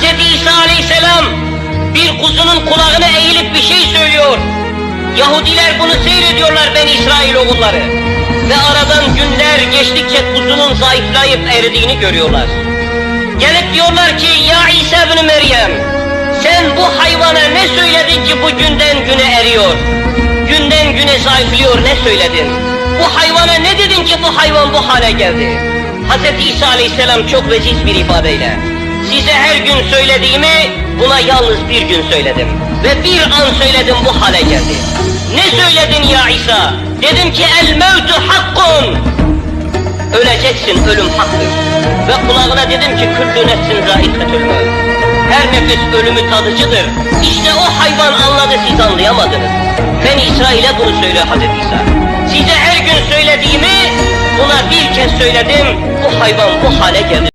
Hz. İsa aleyhisselam bir kuzunun kulağına eğilip bir şey söylüyor. Yahudiler bunu seyrediyorlar ben İsrail oğulları. Ve aradan günler geçtikçe kuzunun zayıflayıp eridiğini görüyorlar. Gelip diyorlar ki ya İsa ibn Meryem sen bu hayvana ne söyledin ki bu günden güne eriyor? Günden güne zayıflıyor ne söyledin? Bu hayvana ne dedin ki bu hayvan bu hale geldi? Hz. İsa aleyhisselam çok veziz bir ifadeyle size her gün söylediğimi buna yalnız bir gün söyledim. Ve bir an söyledim bu hale geldi. Ne söyledin ya İsa? Dedim ki el mevtu hakkun. Öleceksin, ölüm haktır. Ve kulağına dedim ki küllü nefsin zâiketül mevt. Her nefis ölümü tadıcıdır. İşte o hayvan anladı, siz anlayamadınız. Ben İsrail'e bunu söylüyor Hazreti İsa. Size her gün söylediğimi buna bir kez söyledim. Bu hayvan bu hale geldi